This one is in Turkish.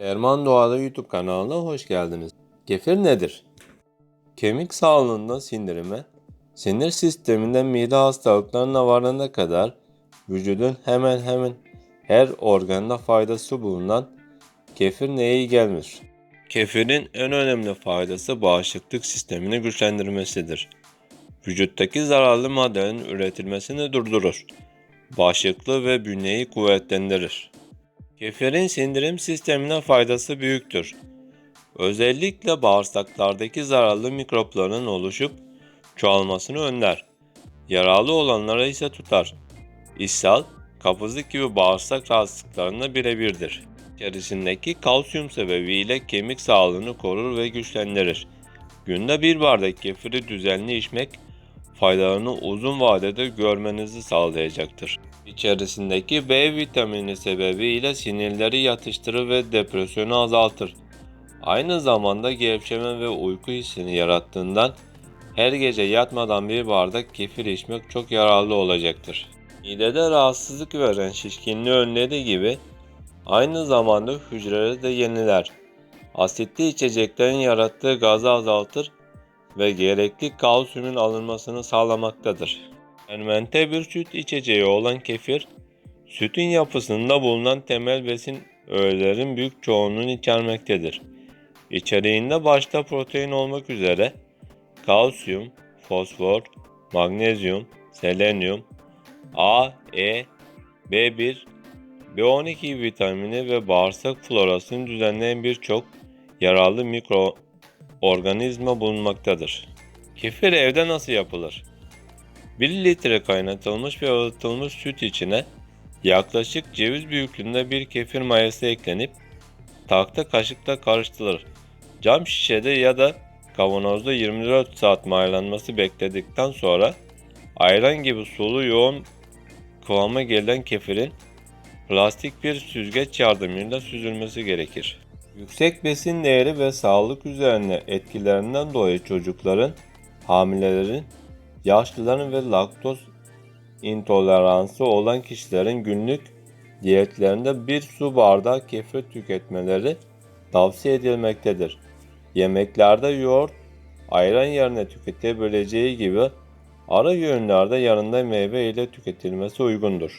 Erman Doğada YouTube kanalına hoş geldiniz. Kefir nedir? Kemik sağlığında sindirime, sinir sisteminden mide hastalıklarına varana kadar vücudun hemen hemen her organında faydası bulunan kefir neye iyi gelmiş? Kefirin en önemli faydası bağışıklık sistemini güçlendirmesidir. Vücuttaki zararlı maddelerin üretilmesini durdurur. Bağışıklığı ve bünyeyi kuvvetlendirir. Kefirin sindirim sistemine faydası büyüktür. Özellikle bağırsaklardaki zararlı mikropların oluşup çoğalmasını önler. Yararlı olanlara ise tutar. İshal, kabızlık gibi bağırsak rahatsızlıklarına birebirdir. İçerisindeki kalsiyum sebebiyle kemik sağlığını korur ve güçlendirir. Günde bir bardak kefiri düzenli içmek faydalarını uzun vadede görmenizi sağlayacaktır. İçerisindeki B vitamini sebebiyle sinirleri yatıştırır ve depresyonu azaltır. Aynı zamanda gevşeme ve uyku hissini yarattığından her gece yatmadan bir bardak kefir içmek çok yararlı olacaktır. Midede rahatsızlık veren şişkinliği önlediği gibi aynı zamanda hücreleri de yeniler. Asitli içeceklerin yarattığı gazı azaltır ve gerekli kalsiyumun alınmasını sağlamaktadır. Fermente bir süt içeceği olan kefir, sütün yapısında bulunan temel besin öğelerin büyük çoğunluğunu içermektedir. İçeriğinde başta protein olmak üzere kalsiyum, fosfor, magnezyum, selenyum, A, E, B1, B12 vitamini ve bağırsak florasını düzenleyen birçok yararlı mikro organizma bulunmaktadır. Kefir evde nasıl yapılır? 1 litre kaynatılmış ve ılıtılmış süt içine yaklaşık ceviz büyüklüğünde bir kefir mayası eklenip tahta kaşıkla karıştırılır. Cam şişede ya da kavanozda 24 saat mayalanması bekledikten sonra ayran gibi sulu yoğun kıvama gelen kefirin plastik bir süzgeç yardımıyla süzülmesi gerekir. Yüksek besin değeri ve sağlık üzerine etkilerinden dolayı çocukların, hamilelerin, yaşlıların ve laktoz intoleransı olan kişilerin günlük diyetlerinde bir su bardağı kefir tüketmeleri tavsiye edilmektedir. Yemeklerde yoğurt, ayran yerine tüketebileceği gibi ara öğünlerde yanında meyve ile tüketilmesi uygundur.